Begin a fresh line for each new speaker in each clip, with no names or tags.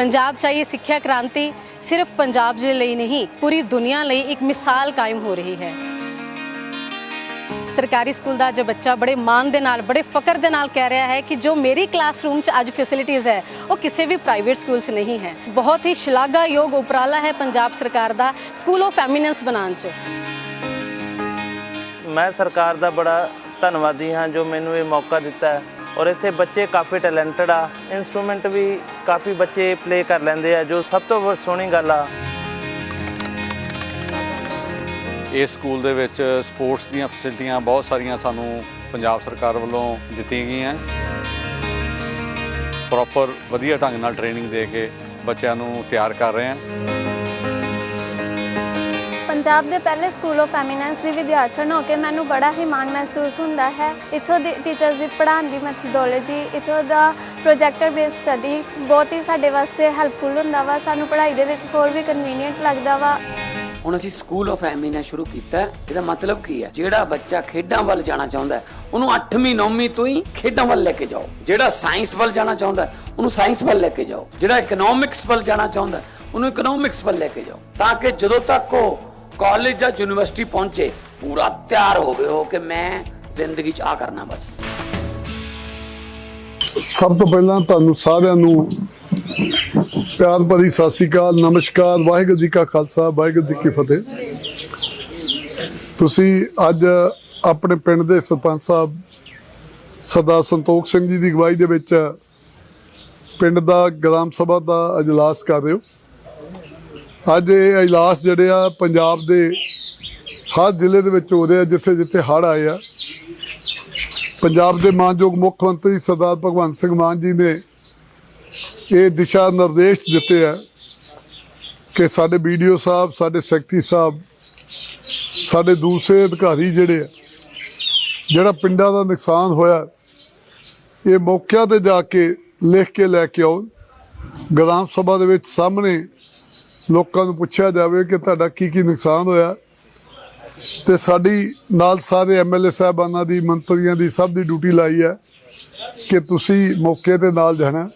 ਪੰਜਾਬ ਚਾਹੀਏ ਸਿੱਖਿਆ ਕ੍ਰਾਂਤੀ ਸਿਰਫ ਪੰਜਾਬ ਦੇ ਲਈ ਨਹੀਂ, ਪੂਰੀ ਦੁਨੀਆ ਲਈ ਇੱਕ ਮਿਸਾਲ ਕਾਇਮ ਹੋ ਰਹੀ ਹੈ। ਸਰਕਾਰੀ ਸਕੂਲ ਦਾ ਜੋ ਬੱਚਾ ਬੜੇ ਮਾਣ ਦੇ ਨਾਲ, ਬੜੇ ਫਕਰ ਦੇ ਨਾਲ ਕਹਿ ਰਿਹਾ ਹੈ ਕਿ ਜੋ ਮੇਰੀ ਕਲਾਸਰੂਮ 'ਚ ਅੱਜ ਫੈਸਿਲਿਟੀਆਂ ਹੈ, ਉਹ ਕਿਸੇ ਵੀ ਪ੍ਰਾਈਵੇਟ ਸਕੂਲ 'ਚ ਨਹੀਂ ਹੈ। ਬਹੁਤ ਹੀ ਸ਼ਲਾਘਾਯੋਗ ਉਪਰਾਲਾ ਹੈ ਪੰਜਾਬ ਸਰਕਾਰ ਦਾ ਸਕੂਲ ਆਫ ਐਮੀਨੈਂਸ ਬਣਾਉਣ 'ਚ।
ਮੈਂ ਸਰਕਾਰ ਦਾ ਬੜਾ ਧੰਨਵਾਦੀ ਹਾਂ ਜੋ ਮੈਨੂੰ ਇਹ ਮੌਕਾ ਦਿੱਤਾ ਹੈ। ਔਰ ਇੱਥੇ ਬੱਚੇ ਕਾਫੀ ਟੈਲੈਂਟਡ ਆ। ਇਨਸਟਰੂਮੈਂਟ ਵੀ ਕਾਫੀ ਬੱਚੇ ਪਲੇ ਕਰ ਲੈਂਦੇ ਆ, ਜੋ ਸਭ ਤੋਂ ਸੋਹਣੀ ਗੱਲ ਆ।
ਇਸ ਸਕੂਲ ਦੇ ਵਿੱਚ ਸਪੋਰਟਸ ਦੀਆਂ ਫੈਸਿਲਿਟੀਆਂ ਬਹੁਤ ਸਾਰੀਆਂ ਸਾਨੂੰ ਪੰਜਾਬ ਸਰਕਾਰ ਵੱਲੋਂ ਦਿੱਤੀਆਂ ਗਈਆਂ। ਪ੍ਰੋਪਰ ਵਧੀਆ ਢੰਗ ਨਾਲ ਟ੍ਰੇਨਿੰਗ ਦੇ ਕੇ ਬੱਚਿਆਂ ਨੂੰ ਤਿਆਰ ਕਰ ਰਹੇ ਹਾਂ
ਪੰਜਾਬ ਦੇ ਪਹਿਲੇ ਸਕੂਲ ਆਫ ਐਮੀਨੈਂਸ ਦੀ ਵਿਦਿਆਰਥਣ ਹੋ ਕੇ ਮੈਨੂੰ ਬੜਾ ਹੀ ਮਾਣ ਮਹਿਸੂਸ ਹੁੰਦਾ ਹੈ। ਇੱਥੋਂ ਦੇ ਟੀਚਰਸ ਦੀ ਪੜ੍ਹਾਉਣ ਦੀ ਮੈਥੋਡੋਲੋਜੀ ਇੱਥੋਂ ਦਾ ਪ੍ਰੋਜੈਕਟਰ ਬੇਸਡ ਸਟੱਡੀ ਬਹੁਤ ਹੀ ਸਾਡੇ ਵਾਸਤੇ ਹੈਲਪਫੁਲ ਹੁੰਦਾ ਵਾ ਸਾਨੂੰ ਪੜ੍ਹਾਈ ਦੇ ਵਿੱਚ ਹੋਰ ਵੀ ਕਨਵੀਨੀਅੰਟ ਲੱਗਦਾ ਵਾ।
ਹੁਣ ਅਸੀਂ ਸਕੂਲ ਆਫ ਐਮੀਨਾ ਸ਼ੁਰੂ ਕੀਤਾ ਹੈ। ਇਹਦਾ ਮਤਲਬ ਕੀ ਹੈ? ਜਿਹੜਾ ਬੱਚਾ ਖੇਡਾਂ ਵੱਲ ਜਾਣਾ ਚਾਹੁੰਦਾ ਹੈ, ਉਹਨੂੰ 8ਵੀਂ 9ਵੀਂ ਤੋਂ ਹੀ ਖੇਡਾਂ ਵੱਲ ਲੈ ਕੇ ਜਾਓ। ਜਿਹੜਾ ਸਾਇੰਸ ਵੱਲ ਜਾਣਾ ਚਾਹੁੰਦਾ ਹੈ, ਉਹਨੂੰ ਸਾਇੰਸ ਵੱਲ ਲੈ ਕੇ ਜਾਓ। ਜਿਹੜਾ ਇਕਨੋਮਿਕਸ ਵੱਲ ਜਾਣਾ ਚਾਹੁੰਦਾ ਹੈ, ਉਹਨੂੰ ਇਕਨੋਮਿਕਸ ਵੱਲ ਲੈ ਕੇ ਜਾਓ। ਤਾਂ ਕਿ ਜਦੋਂ ਤੱਕ ਉਹ ਕਾਲਜ ਜਾਂ ਯੂਨੀਵਰਸਿਟੀ ਪਹੁੰਚੇ, ਪੂਰਾ ਤਿਆਰ ਹੋਵੇ ਹੋ ਕਿ ਮੈਂ ਜ਼ਿੰਦਗੀ 'ਚ ਆ ਕਰਨਾ ਬਸ।
ਸਭ ਤੋਂ ਪਹਿਲਾਂ ਤੁਹਾਨੂੰ ਸਾਰਿਆਂ ਨੂੰ ਪਿਆਰ ਭਰੀ ਸਤਿ ਸ੍ਰੀ ਅਕਾਲ, ਨਮਸਕਾਰ, ਵਾਹਿਗੁਰੂ ਜੀ ਕਾ ਖਾਲਸਾ, ਵਾਹਿਗੁਰੂ ਜੀ ਕੀ ਫਤਿਹ। ਤੁਸੀਂ ਅੱਜ ਆਪਣੇ ਪਿੰਡ ਦੇ ਸਰਪੰਚ ਸਾਹਿਬ ਸਰਦਾਰ ਸੰਤੋਖ ਸਿੰਘ ਜੀ ਦੀ ਅਗਵਾਈ ਦੇ ਵਿੱਚ ਪਿੰਡ ਦਾ ਗ੍ਰਾਮ ਸਭਾ ਦਾ ਅਜਲਾਸ ਕਰ ਰਹੇ ਹੋ। ਅੱਜ ਇਹ ਅਜਲਾਸ ਜਿਹੜੇ ਆ ਪੰਜਾਬ ਦੇ ਹਰ ਜ਼ਿਲ੍ਹੇ ਦੇ ਵਿੱਚ ਹੋ ਰਿਹਾ ਜਿੱਥੇ ਜਿੱਥੇ ਹੜ੍ਹ ਆਏ ਆ। ਪੰਜਾਬ ਦੇ ਮਾਨਯੋਗ ਮੁੱਖ ਮੰਤਰੀ ਸਰਦਾਰ ਭਗਵੰਤ ਸਿੰਘ ਮਾਨ ਜੀ ਨੇ ਇਹ ਦਿਸ਼ਾ ਨਿਰਦੇਸ਼ ਦਿੱਤੇ ਆ ਕਿ ਸਾਡੇ ਵੀਡੀਓ ਸਾਹਿਬ, ਸਾਡੇ ਸੈਕਟਰੀ ਸਾਹਿਬ, ਸਾਡੇ ਦੂਸਰੇ ਅਧਿਕਾਰੀ ਜਿਹੜੇ ਆ, ਜਿਹੜਾ ਪਿੰਡਾਂ ਦਾ ਨੁਕਸਾਨ ਹੋਇਆ, ਇਹ ਮੌਕਿਆਂ ਤੇ ਜਾ ਕੇ ਲਿਖ ਕੇ ਲੈ ਕੇ ਆਉਣ। ਗ੍ਰਾਮ ਸਭਾ ਦੇ ਵਿੱਚ ਸਾਹਮਣੇ ਲੋਕਾਂ ਨੂੰ ਪੁੱਛਿਆ ਜਾਵੇ ਕਿ ਤੁਹਾਡਾ ਕੀ ਕੀ ਨੁਕਸਾਨ ਹੋਇਆ ਤੇ ਸਾਡੀ ਨਾਲ ਸਾਰੇ ਐਮਐਲਏ ਸਾਹਿਬਾਨਾਂ ਦੀ, ਮੰਤਰੀਆਂ ਦੀ ਸਭ ਦੀ ਡਿਊਟੀ ਲਾਈ ਹੈ ਕਿ ਤੁਸੀਂ ਮੌਕੇ ਤੇ ਨਾਲ ਜਾਣਾ।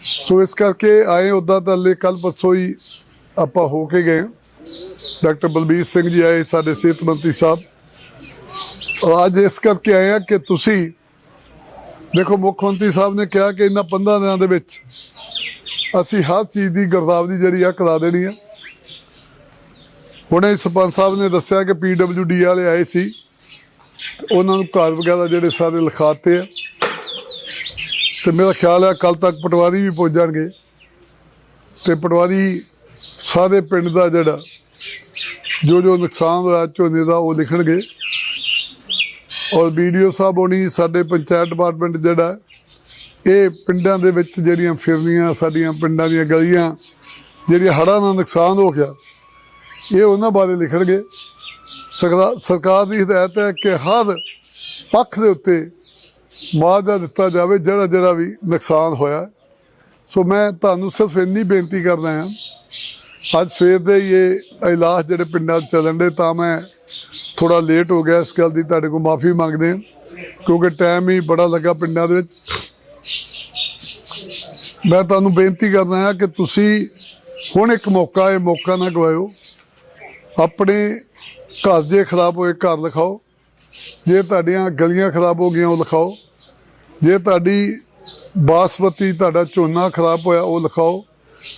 ਸੋ ਇਸ ਕਰਕੇ ਆਏ ਉਦਾਂ ਤਾਂ ਲੈ ਕੱਲ ਪਰਸੋਂ ਹੀ ਆਪਾਂ ਹੋ ਕੇ ਗਏ। ਡਾਕਟਰ ਬਲਬੀਰ ਸਿੰਘ ਜੀ ਆਏ ਸਾਡੇ ਸਿਹਤ ਮੰਤਰੀ ਸਾਹਿਬ। ਔਰ ਅੱਜ ਇਸ ਕਰਕੇ ਆਏ ਆ ਕਿ ਤੁਸੀਂ ਦੇਖੋ ਮੁੱਖ ਮੰਤਰੀ ਸਾਹਿਬ ਨੇ ਕਿਹਾ ਕਿ ਇਹਨਾਂ 15 ਦਿਨਾਂ ਦੇ ਵਿੱਚ ਅਸੀਂ ਹਰ ਚੀਜ਼ ਦੀ ਗਰਦਾਵਰੀ ਜਿਹੜੀ ਆ ਕਰਾ ਦੇਣੀ ਆ। ਹੁਣੇ ਸਰਪੰਚ ਸਾਹਿਬ ਨੇ ਦੱਸਿਆ ਕਿ ਪੀਡਬਲਯੂਡੀ ਵਾਲੇ ਆਏ ਸੀ ਤੇ ਉਹਨਾਂ ਨੂੰ ਘਰ ਵਗੈਰਾ ਜਿਹੜੇ ਸਾਰੇ ਲਿਖਾਤੇ ਆ। ਤੇ ਮੇਰਾ ਖਿਆਲ ਹੈ ਕੱਲ ਤੱਕ ਪਟਵਾਰੀ ਵੀ ਪਹੁੰਚ ਜਾਣਗੇ ਤੇ ਪਟਵਾਰੀ ਸਾਰੇ ਪਿੰਡ ਦਾ ਜਿਹੜਾ ਜੋ ਜੋ ਨੁਕਸਾਨ ਹੋਇਆ, ਝੋਨੇ ਦਾ ਉਹ ਲਿਖਣਗੇ। ਔਰ ਵੀਡੀਓ ਸਾਹਿਬ ਹੋਣੀ ਸਾਡੇ ਪੰਚਾਇਤ ਡਿਪਾਰਟਮੈਂਟ ਜਿਹੜਾ ਇਹ ਪਿੰਡਾਂ ਦੇ ਵਿੱਚ ਜਿਹੜੀਆਂ ਫਿਰਨੀਆਂ, ਸਾਡੀਆਂ ਪਿੰਡਾਂ ਦੀਆਂ ਗਲੀਆਂ, ਜਿਹੜੀਆਂ ਹੜ੍ਹਾਂ ਨਾਲ ਨੁਕਸਾਨ ਹੋ ਗਿਆ, ਇਹ ਉਹਨਾਂ ਬਾਰੇ ਲਿਖਣਗੇ। ਸਰਕਾਰ ਦੀ ਹਦਾਇਤ ਹੈ ਕਿ ਹਰ ਪੱਖ ਦੇ ਉੱਤੇ ਮੁਆਵਜ਼ਾ ਦਿੱਤਾ ਜਾਵੇ ਜਿਹੜਾ ਜਿਹੜਾ ਵੀ ਨੁਕਸਾਨ ਹੋਇਆ। ਸੋ ਮੈਂ ਤੁਹਾਨੂੰ ਸਿਰਫ ਇੰਨੀ ਬੇਨਤੀ ਕਰਦਾ ਹਾਂ, ਅੱਜ ਸਵੇਰ ਦੇ ਹੀ ਇਹ ਇਲਾਜ ਜਿਹੜੇ ਪਿੰਡਾਂ 'ਚ ਚੱਲਣ ਦੇ, ਤਾਂ ਮੈਂ ਥੋੜਾ ਲੇਟ ਹੋ ਗਿਆ। ਇਸ ਗੱਲ ਦੀ ਤੁਹਾਡੇ ਕੋਲ ਮਾਫੀ ਮੰਗਦੇ ਹਾਂ, ਕਿਉਂਕਿ ਟਾਈਮ ਹੀ ਬੜਾ ਲੱਗਾ ਪਿੰਡਾਂ ਦੇ ਵਿੱਚ। ਮੈਂ ਤੁਹਾਨੂੰ ਬੇਨਤੀ ਕਰਦਾ ਹਾਂ ਕਿ ਤੁਸੀਂ ਹੁਣ ਇੱਕ ਮੌਕਾ ਹੈ ਮੌਕਾ ਨਾ ਗਵਾਇਓ। ਆਪਣੇ ਘਰ ਜੇ ਖਰਾਬ ਹੋਏ, ਘਰ ਲਿਖਾਓ। ਜੇ ਤੁਹਾਡੀਆਂ ਗਲੀਆਂ ਖਰਾਬ ਹੋ ਗਈਆਂ, ਉਹ ਲਿਖਾਓ। ਜੇ ਤੁਹਾਡੀ ਬਾਸਮਤੀ, ਤੁਹਾਡਾ ਝੋਨਾ ਖਰਾਬ ਹੋਇਆ, ਉਹ ਲਿਖਾਓ।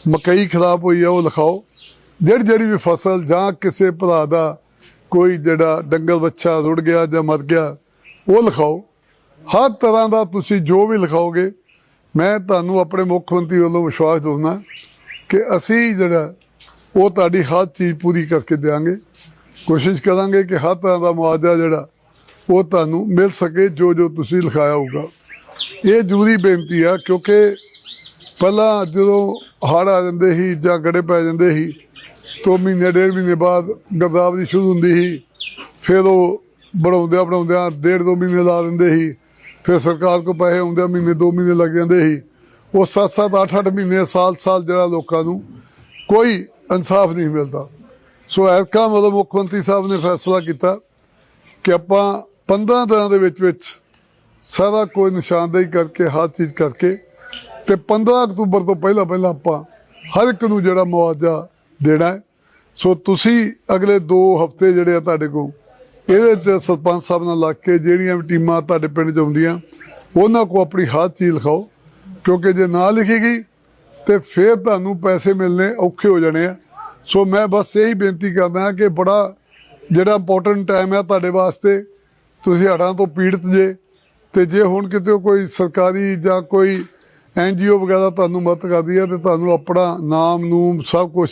ਮਕਈ ਖਰਾਬ ਹੋਈ ਹੈ ਉਹ ਲਿਖਾਓ। ਜਿਹੜੀ ਜਿਹੜੀ ਵੀ ਫਸਲ, ਜਾਂ ਕਿਸੇ ਭਰਾ ਦਾ ਕੋਈ ਜਿਹੜਾ ਡੰਗਰ ਬੱਚਾ ਰੁੜ ਗਿਆ ਜਾਂ ਮਰ ਗਿਆ, ਉਹ ਲਿਖਾਓ। ਹਰ ਤਰ੍ਹਾਂ ਦਾ ਤੁਸੀਂ ਜੋ ਵੀ ਲਿਖਾਓਗੇ ਮੈਂ ਤੁਹਾਨੂੰ ਆਪਣੇ ਮੁੱਖ ਮੰਤਰੀ ਵੱਲੋਂ ਵਿਸ਼ਵਾਸ ਦਿੰਦਾ ਕਿ ਅਸੀਂ ਜਿਹੜਾ ਉਹ ਤੁਹਾਡੀ ਹਰ ਚੀਜ਼ ਪੂਰੀ ਕਰਕੇ ਦੇਵਾਂਗੇ ਕੋਸ਼ਿਸ਼ ਕਰਾਂਗੇ ਕਿ ਹਰ ਤਰ੍ਹਾਂ ਦਾ ਮੁਆਵਜ਼ਾ ਜਿਹੜਾ ਉਹ ਤੁਹਾਨੂੰ ਮਿਲ ਸਕੇ ਜੋ ਜੋ ਤੁਸੀਂ ਲਿਖਾਇਆ ਹੋਊਗਾ। ਇਹ ਜ਼ਰੂਰੀ ਬੇਨਤੀ ਆ, ਕਿਉਂਕਿ ਪਹਿਲਾਂ ਜਦੋਂ ਹੜ੍ਹ ਆ ਜਾਂਦੇ ਸੀ ਜਾਂ ਗੜੇ ਪੈ ਜਾਂਦੇ ਸੀ, ਤੋਂ ਮਹੀਨੇ, ਡੇਢ ਮਹੀਨੇ ਬਾਅਦ ਗਰਦਾਵਰੀ ਸ਼ੁਰੂ ਹੁੰਦੀ ਸੀ, ਫਿਰ ਉਹ ਬਣਾਉਂਦਿਆਂ ਬਣਾਉਂਦਿਆਂ ਡੇਢ ਦੋ ਮਹੀਨੇ ਲਾ ਦਿੰਦੇ ਸੀ। ਫਿਰ ਸਰਕਾਰ ਕੋ ਪੈਸੇ ਆਉਂਦੇ ਮਹੀਨੇ, ਦੋ ਮਹੀਨੇ ਲੱਗ ਜਾਂਦੇ ਸੀ। ਉਹ 7-7 8-8 ਮਹੀਨੇ ਸਾਲ-ਸਾਲ ਜਿਹੜਾ ਲੋਕਾਂ ਨੂੰ ਕੋਈ ਇਨਸਾਫ ਨਹੀਂ ਮਿਲਦਾ। ਸੋ ਐਤਕਾਂ ਮਤਲਬ ਮੁੱਖ ਮੰਤਰੀ ਸਾਹਿਬ ਨੇ ਫੈਸਲਾ ਕੀਤਾ ਕਿ ਆਪਾਂ 15 ਦਿਨਾਂ ਦੇ ਵਿੱਚ ਵਿੱਚ ਸਾਰਾ ਕੋਈ ਨਿਸ਼ਾਨਦੇਹੀ ਕਰਕੇ, ਹਰ ਚੀਜ਼ ਕਰਕੇ ਤੇ 15 ਅਕਤੂਬਰ ਤੋਂ ਪਹਿਲਾਂ ਪਹਿਲਾਂ ਆਪਾਂ ਹਰ ਇੱਕ ਨੂੰ ਜਿਹੜਾ ਮੁਆਵਜ਼ਾ ਦੇਣਾ ਹੈ। ਸੋ ਤੁਸੀਂ ਅਗਲੇ 2 ਹਫ਼ਤੇ ਜਿਹੜੇ ਆ ਤੁਹਾਡੇ ਕੋਲ ਇਹਦੇ ਚ ਸਰਪੰਚ ਸਾਹਿਬ ਨਾਲ ਲੱਗ ਕੇ ਜਿਹੜੀਆਂ ਵੀ ਟੀਮਾਂ ਤੁਹਾਡੇ ਪਿੰਡ ਚ ਆਉਂਦੀਆਂ, ਉਹਨਾਂ ਕੋ ਆਪਣੀ ਹੱਥ ਚੀਜ਼ ਲਿਖਾਓ। ਕਿਉਂਕਿ ਜੇ ਨਾ ਲਿਖੀ ਗਈ, ਤੇ ਫਿਰ ਤੁਹਾਨੂੰ ਪੈਸੇ ਮਿਲਨੇ ਔਖੇ ਹੋ ਜਾਣੇ ਆ। ਸੋ ਮੈਂ ਬਸ ਇਹੀ ਬੇਨਤੀ ਕਰਦਾ ਕਿ ਬੜਾ ਜਿਹੜਾ ਇੰਪੋਰਟੈਂਟ ਟਾਈਮ ਹੈ ਤੁਹਾਡੇ ਵਾਸਤੇ, ਤੁਸੀਂ ਹੜ੍ਹਾਂ ਤੋਂ ਪੀੜਤ ਜੇ, ਤੇ ਜੇ ਹੁਣ ਕਿਤੇ ਕੋਈ ਸਰਕਾਰੀ ਜਾਂ ਕੋਈ ਐਨਜੀਓ ਵਗੈਰਾ ਤੁਹਾਨੂੰ ਮਦਦ ਕਰਦੀ ਹੈ ਤੇ ਤੁਹਾਨੂੰ ਆਪਣਾ ਨਾਮ ਨੂਮ ਸਭ ਕੁਝ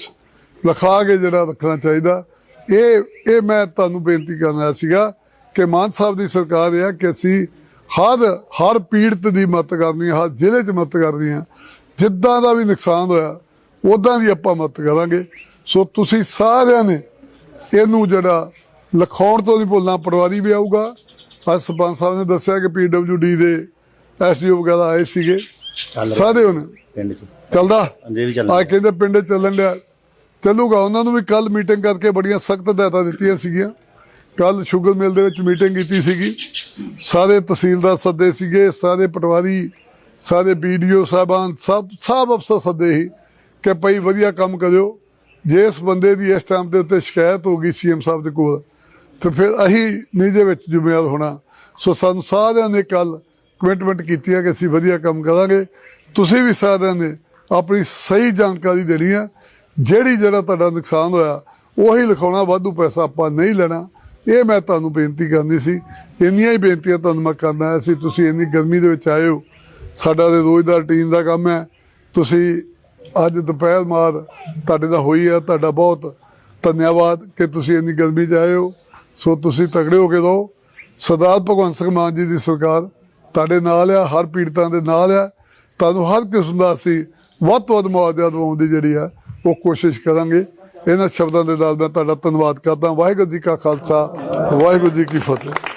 ਲਿਖਾ ਕੇ ਜਿਹੜਾ ਰੱਖਣਾ ਚਾਹੀਦਾ। ਇਹ ਇਹ ਮੈਂ ਤੁਹਾਨੂੰ ਬੇਨਤੀ ਕਰਨਾ ਸੀਗਾ ਕਿ ਮਾਨ ਸਾਹਿਬ ਦੀ ਸਰਕਾਰ ਇਹ ਹੈ ਕਿ ਅਸੀਂ ਹਰ ਹਰ ਪੀੜਤ ਦੀ ਮਦਦ ਕਰਨੀ ਹੈ ਹਰ ਜ਼ਿਲ੍ਹੇ 'ਚ ਮਦਦ ਕਰਨੀ ਹੈ। ਜਿੱਦਾਂ ਦਾ ਵੀ ਨੁਕਸਾਨ ਹੋਇਆ ਉਦਾਂ ਦੀ ਆਪਾਂ ਮਦਦ ਕਰਾਂਗੇ। ਸੋ ਤੁਸੀਂ ਸਾਰਿਆਂ ਨੇ ਇਹਨੂੰ ਜਿਹੜਾ ਲਿਖਾਉਣ ਤੋਂ ਨਹੀਂ ਭੁੱਲਣਾ ਪਟਵਾਰੀ ਵੀ ਆਊਗਾ। ਅੱਜ ਸਰਪੰਚ ਸਾਹਿਬ ਨੇ ਦੱਸਿਆ ਕਿ ਪੀਡਬਲਯੂਡੀ ਦੇ ਐਸਡੀਓ ਵਗੈਰਾ ਆਏ ਸੀਗੇ। ਸਾਰੇ ਉਹਨੇ।
ਪਿੰਡ ਚ।
ਚੱਲਦਾ? ਆ ਕਹਿੰਦੇ ਪਿੰਡ ਚੱਲਣ ਡਿਆ। ਚੱਲੂਗਾ, ਉਹਨਾਂ ਨੂੰ ਵੀ ਕੱਲ ਮੀਟਿੰਗ ਕਰਕੇ ਬੜੀਆਂ ਸਖਤ ਹਦਾਇਤਾਂ ਦਿੱਤੀਆਂ ਸੀਗੀਆਂ। ਕੱਲ ਸ਼ੂਗਰ ਮਿਲ ਦੇ ਵਿੱਚ ਮੀਟਿੰਗ ਕੀਤੀ ਸੀਗੀ। ਸਾਰੇ ਤਹਿਸੀਲਦਾਰ ਸੱਦੇ ਸੀਗੇ, ਸਾਰੇ ਪਟਵਾਰੀ, ਸਾਰੇ ਬੀਡੀਓ ਸਾਹਿਬਾਨ, ਸਭ ਸਭ ਅਫਸਰ ਸੱਦੇ ਸੀ ਕਿ ਭਾਈ ਵਧੀਆ ਕੰਮ ਕਰਿਓ। ਜੇ ਇਸ ਬੰਦੇ ਦੀ ਇਸ ਟਾਈਮ ਦੇ ਉੱਤੇ ਸ਼ਿਕਾਇਤ ਹੋ ਗਈ ਸੀਐਮ ਸਾਹਿਬ ਦੇ ਕੋਲ, ਤੇ ਫਿਰ ਅਸੀਂ ਨਹੀਂ ਦੇ ਵਿੱਚ ਜ਼ਿੰਮੇਵਾਰ ਹੋਣਾ। ਸੋ ਸਾਨੂੰ ਸਾਰਿਆਂ ਨੇ ਕੱਲ ਕਮਿਟਮੈਂਟ ਕੀਤੀ ਹੈ ਕਿ ਅਸੀਂ ਵਧੀਆ ਕੰਮ ਕਰਾਂਗੇ। ਤੁਸੀਂ ਵੀ ਸਾਰਿਆਂ ਨੇ ਆਪਣੀ ਸਹੀ ਜਾਣਕਾਰੀ ਦੇਣੀ ਹੈ। ਜਿਹੜੀ ਜਿਹੜਾ ਤੁਹਾਡਾ ਨੁਕਸਾਨ ਹੋਇਆ, ਉਹੀ ਲਿਖਾਉਣਾ, ਵਾਧੂ ਪੈਸਾ ਆਪਾਂ ਨਹੀਂ ਲੈਣਾ। ਇਹ ਮੈਂ ਤੁਹਾਨੂੰ ਬੇਨਤੀ ਕਰਨੀ ਸੀ। ਇੰਨੀਆਂ ਹੀ ਬੇਨਤੀਆਂ ਤੁਹਾਨੂੰ ਮੈਂ ਕਰਨਾ ਹੈ ਸੀ। ਤੁਸੀਂ ਇੰਨੀ ਗਰਮੀ ਦੇ ਵਿੱਚ ਆਏ ਹੋ। ਸਾਡਾ ਤੇ ਰੋਜ਼ ਦਾ ਰੁਟੀਨ ਦਾ ਕੰਮ ਹੈ। ਤੁਸੀਂ ਅੱਜ ਦੁਪਹਿਰ ਮਾਰ ਤੁਹਾਡੇ ਦਾ ਹੋਈ ਹੈ। ਤੁਹਾਡਾ ਬਹੁਤ ਧੰਨਵਾਦ ਕਿ ਤੁਸੀਂ ਇੰਨੀ ਗਰਮੀ 'ਚ ਆਏ ਹੋ। ਸੋ ਤੁਸੀਂ ਤਗੜੇ ਹੋ ਕੇ ਰਹੋ। ਸਰਦਾਰ ਭਗਵੰਤ ਸਿੰਘ ਮਾਨ ਜੀ ਦੀ ਸਰਕਾਰ ਤੁਹਾਡੇ ਨਾਲ ਆ। ਹਰ ਪੀੜਤਾਂ ਦੇ ਨਾਲ ਆ। ਤੁਹਾਨੂੰ ਹਰ ਕਿਸਮ ਦਾ ਅਸੀਂ ਵੱਧ ਤੋਂ ਵੱਧ ਮੁਆਵਜ਼ਾ ਦਿਵਾਉਣ ਦੀ ਜਿਹੜੀ ਆ ਉਹ ਕੋਸ਼ਿਸ਼ ਕਰਾਂਗੇ। ਇਹਨਾਂ ਸ਼ਬਦਾਂ ਦੇ ਨਾਲ ਮੈਂ ਤੁਹਾਡਾ ਧੰਨਵਾਦ ਕਰਦਾ। ਵਾਹਿਗੁਰੂ ਜੀ ਕਾ ਖਾਲਸਾ, ਵਾਹਿਗੁਰੂ ਜੀ ਕੀ ਫਤਿਹ।